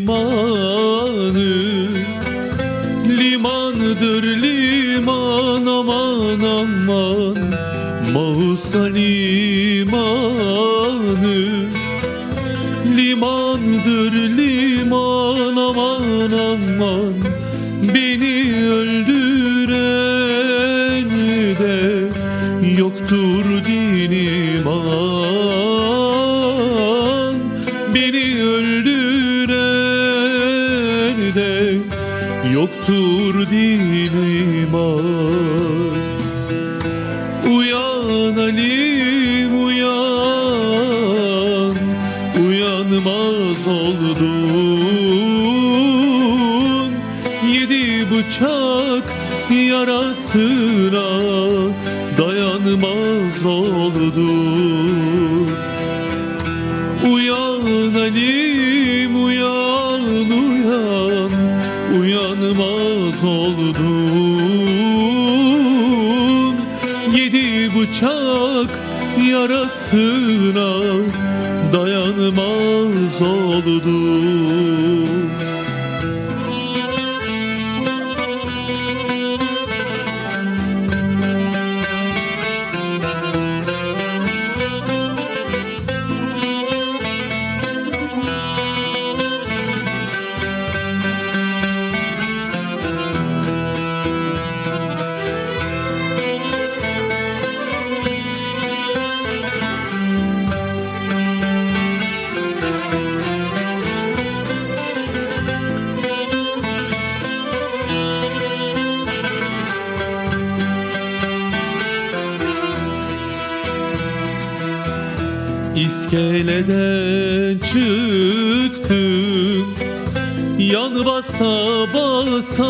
limanı Limandır liman aman aman. Mausa limanı Limandır liman aman aman. Beni öldüren de yoktur din iman yoktur din iman Uyan Halim uyan. Uyanmaz oldun. Yedi bıçak yarasına Dayanmaz oldun Uyanmaz oldun Yedi bıçak yarasına Dayanmaz oldun İskeleden çıktım. Yan basa basa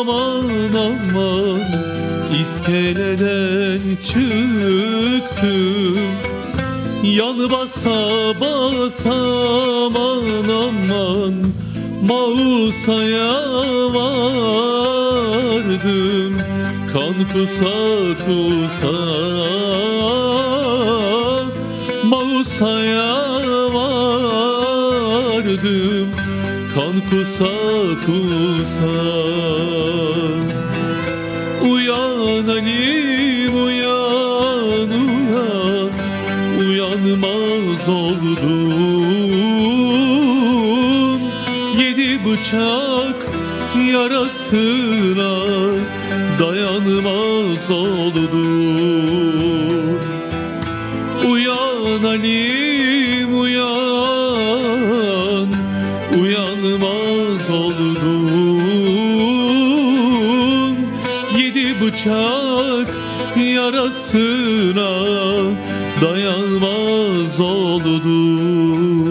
aman aman İskeleden çıktım. Yan basa basa aman aman Mausa'ya vardım. Kan kusa kusa Mausa'ya vardım Kan kusa kusa. Uyan Halim uyan uyan Uyanmaz oldum. Yedi bıçak yarasına Dayanmaz oldum Uyan Halim uyan. Uyanmaz oldun. Yedi bıçak yarasına Dayanmaz oldun